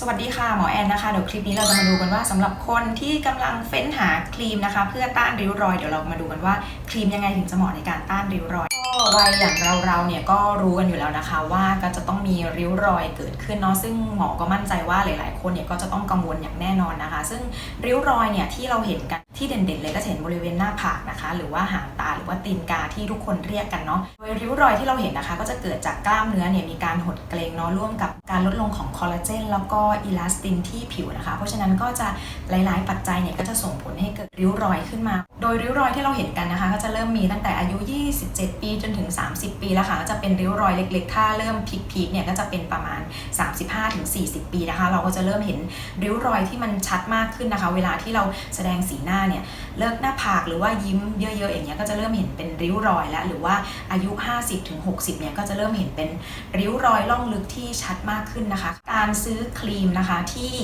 สวัสดีค่ะหมอแอนนะคะเดี๋ยวคลิปนี้เราจะมาดูกันว่าสำหรับคนที่กำลังเฟ้นหาครีมนะคะ เพื่อต้านริ้วรอยเดี๋ยวเรามาดูกันว่าครีมยังไงถึงจะเหมาะในการต้านริ้วรอย วัยอย่างเราเราเนี่ยก็รู้กันอยู่แล้วนะคะว่าก็จะต้องมีริ้วรอยเกิดขึ้นเนาะซึ่งหมอก็มั่นใจว่าหลาย ๆ คนเนี่ยก็จะต้องกังวลอย่างแน่นอนนะคะ ซึ่งริ้วรอยเนี่ยที่เราเห็นกันที่เด่น ๆ เลยก็เห็นบริเวณหน้าผากนะคะ หรือว่าหางตาหรือว่าตีนกาที่ทุกคนเรียกกันเนาะโดยริ้วรอยที่เราเห็นนะคะ ก็จะเกิดจากกล้ามเนื้อเนี่ยมีการหดเกร็งเนาะร่วมกับการลดลงของคอลลาเจนแล้วก็อิลาสตินที่ผิวนะคะ เพราะฉะนั้นก็จะหลาย ๆ ปัจจัยเนี่ยก็จะส่งผลให้เกิดริ้วรอยขึ้นมา โดยริ้วรอยที่เราเห็นกันนะคะ ก็จะเริ่มมีตั้งแต่อายุ 27 ปีจนถึง 30 ปีแล้วค่ะก็จะเป็นริ้วรอยเล็ก ๆ ถ้าเริ่มพีคๆเนี่ยก็จะเป็นประมาณ 35-40 ปีนะคะ เราก็จะเริ่มเห็นริ้วรอยที่มันชัดมากขึ้นนะคะ เวลาที่เราแสดงสีหน้าเนี่ยเลิกหน้าผากหรือว่ายิ้มเยอะ ๆ อย่างเงี้ยก็จะเริ่มเห็นเป็นริ้วรอยแล้ว หรือว่าอายุ 50ถึง60 เนี่ยก็จะเริ่มเห็นเป็นริ้วรอยล่องลึกที่ชัดมากขึ้นนะคะ การซื้อครีมนะคะที่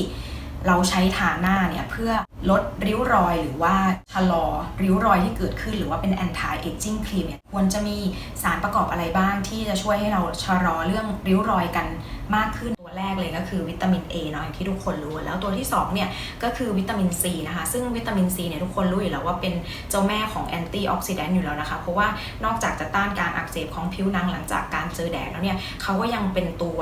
เราใช้ทาหน้าเนี่ยเพื่อ ลดริ้วรอยหรือว่าชะลอริ้วรอยที่เกิดขึ้น หรือว่าเป็น anti aging cream เนี่ยควรจะมีสารประกอบอะไรบ้างที่จะช่วยให้เราชะลอเรื่องริ้วรอยกันมากขึ้น แรกเลยก็คือวิตามิน A เนาะอย่างที่ทุกคนรู้ แล้วตัวที่สองเนี่ยก็คือวิตามินซีนะคะ ซึ่งวิตามินซีเนี่ยทุกคนรู้อยู่แล้วว่าเป็นเจ้าแม่ของแอนตี้ออกซิแดนต์อยู่แล้วนะคะ เพราะว่านอกจากจะต้านการอักเสบของผิวหนังหลังจากการเจอแดดแล้วเนี่ยเขาก็ยังเป็นตัว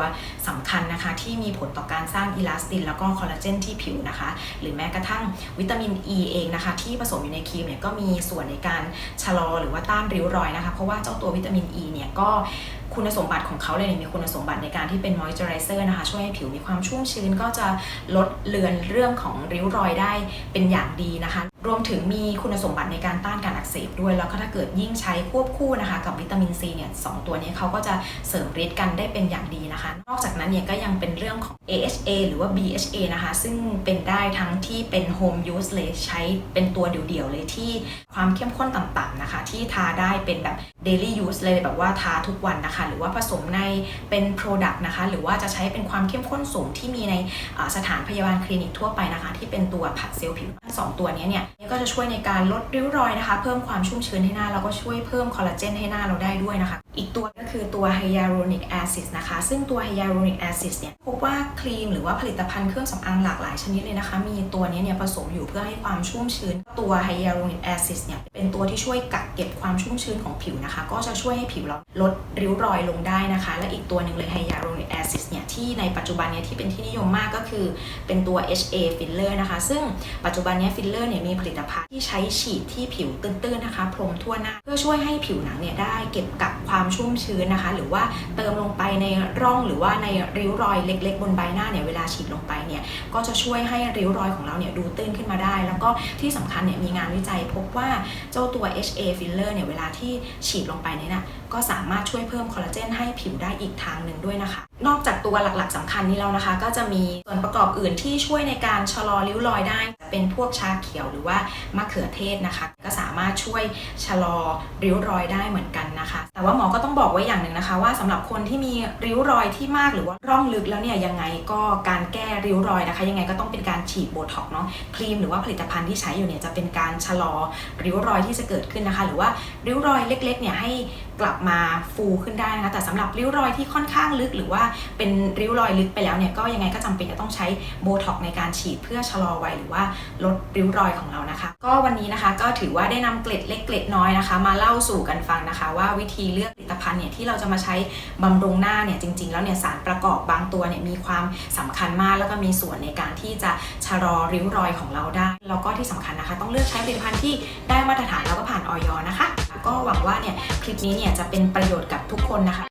สำคัญนะคะ ที่มีผลต่อการสร้างอิลาสติน แล้วก็คอลลาเจนที่ผิวนะคะ หรือแม้กระทั่งวิตามิน E เองนะคะ ที่ผสมอยู่ในครีมเนี่ยก็มีส่วนในการชะลอหรือว่าต้านริ้วรอยนะคะ เพราะว่าเจ้าตัววิตามิน E เนี่ยก็ คุณสมบัติของเขาเลยเนี่ยมีคุณสมบัติในการที่เป็นมอยเจอไรเซอร์นะคะ ช่วยให้ผิวมีความชุ่มชื้นก็จะลดเลือนเรื่องของริ้วรอยได้เป็นอย่างดีนะคะ รวมถึงมีคุณสมบัติในการต้านการอักเสบด้วย แล้วก็ถ้าเกิดยิ่งใช้ควบคู่นะคะ กับวิตามินซีเนี่ยสองตัวนี้เขาก็จะเสริมฤทธิ์กันได้เป็นอย่างดีนะคะนอก นั้นเนี่ยก็ยังเป็นเรื่องของ AHA หรือว่า BHA นะคะ ซึ่งเป็นได้ทั้งที่เป็น home use เลยใช้เป็นตัวเดี่ยวๆเลยที่ความเข้มข้นต่ำๆนะคะ ที่ทาได้เป็นแบบ daily use เลยแบบว่าทาทุกวันนะคะ หรือว่าผสมในเป็น product นะคะ หรือว่าจะใช้เป็นความเข้มข้นสูงที่มีในสถานพยาบาลคลินิกทั่วไปนะคะ ที่เป็นตัวผัดเซลล์ผิวทั้งสองตัวนี้เนี่ยก็จะช่วยในการลดริ้วรอยนะคะ เพิ่มความชุ่มชื้นให้หน้าแล้วก็ช่วยเพิ่มคอลลาเจนให้หน้าเราได้ด้วยนะคะ อีกตัวก็คือตัว hyaluronic acid นะคะ ซึ่งตัว hyaluronic acid เนี่ยพบว่าครีมหรือว่าผลิตภัณฑ์เครื่องสำอางหลากหลายชนิดเลยนะคะ มีตัวนี้เนี่ยผสมอยู่เพื่อให้ความชุ่มชื้น ตัว hyaluronic acid เนี่ยเป็นตัวที่ช่วยกักเก็บความชุ่มชื้นของผิวนะคะ ก็จะช่วยให้ผิวเราลดริ้วรอยลงได้นะคะ และอีกตัวหนึ่งเลย hyaluronic acid เนี่ยที่ในปัจจุบันเนี่ยที่เป็นที่นิยมมากก็คือ เป็นตัว HA filler นะคะ ซึ่งปัจจุบันเนี้ฟิลเลอร์เนี่ยมีผลิตภัณฑ์ที่ใช้ฉีดที่ผิวตื้นๆนะคะพรมทั่วหน้า เพื่อช่วยให้ผิวหนังเนี่ยได้เก็บกักความชุ่มชื้นนะคะ หรือว่าเติมลงไปในร่องหรือว่าในริ้วรอยเล็ก ๆ บนใบหน้าเนี่ยเวลาฉีดลงไปเนี่ยก็จะช่วยให้ริ้วรอยของเราเนี่ยดูตื้นขึ้นมาได้ แล้วก็ที่สำคัญเนี่ยมีงานวิจัยพบว่าเจ้าตัว HA filler เนี่ยเวลาที่ฉีดลงไปเนี่ยนะก็สามารถช่วยเพิ่มคอลลาเจนให้ผิวได้อีกทางหนึ่งด้วยนะคะ นอกจากตัวหลักๆสำคัญนี้แล้วนะคะ ก็จะมีส่วนประกอบอื่นที่ช่วยในการชะลอริ้วรอยได้ เป็นพวกชาเขียวหรือว่ามะเขือเทศนะคะ ก็สามารถช่วยชะลอริ้วรอยได้เหมือนกันนะคะ แต่ว่าหมอก็ต้องบอกไว้อย่างหนึ่งนะคะ ว่าสำหรับคนที่มีริ้วรอยที่มากหรือว่าร่องลึกแล้วเนี่ยยังไงก็การแก้ริ้วรอยนะคะ ยังไงก็ต้องเป็นการฉีดโบท็อกเนาะครีมหรือว่าผลิตภัณฑ์ที่ใช้อยู่เนี่ยจะเป็นการชะลอริ้วรอยที่จะเกิดขึ้นนะคะ หรือว่าริ้วรอยเล็กๆเนี่ยให้กลับมาฟูขึ้นได้นะคะแต่สำหรับริ้วรอยที่ค่อนข้างลึก หรือว่าเป็นริ้วรอยลึกไปแล้วเนี่ยก็ยังไงก็จำเป็นจะต้องใช้โบท็อกในการฉีดเพื่อชะลอวัยหรือว่าลดริ้วรอยของเรานะคะ ก็วันนี้นะคะก็ถือว่าได้นำเกล็ดเล็กเกล็ดน้อยนะคะ มาเล่าสู่กันฟังนะคะว่าวิธีเลือกผลิตภัณฑ์เนี่ยที่เราจะมาใช้บำรุงหน้าเนี่ยจริง ๆ แล้วเนี่ยสารประกอบบางตัวเนี่ยมีความสำคัญมาก แล้วก็มีส่วนในการที่จะชะลอริ้วรอยของเราได้ แล้วก็ที่สำคัญนะคะ ต้องเลือกใช้ผลิตภัณฑ์ที่ได้มาตรฐานแล้วก็ผ่านออยนะคะ ก็หวังว่าเนี่ยคลิปนี้เนี่ยจะเป็นประโยชน์กับทุกคนนะคะ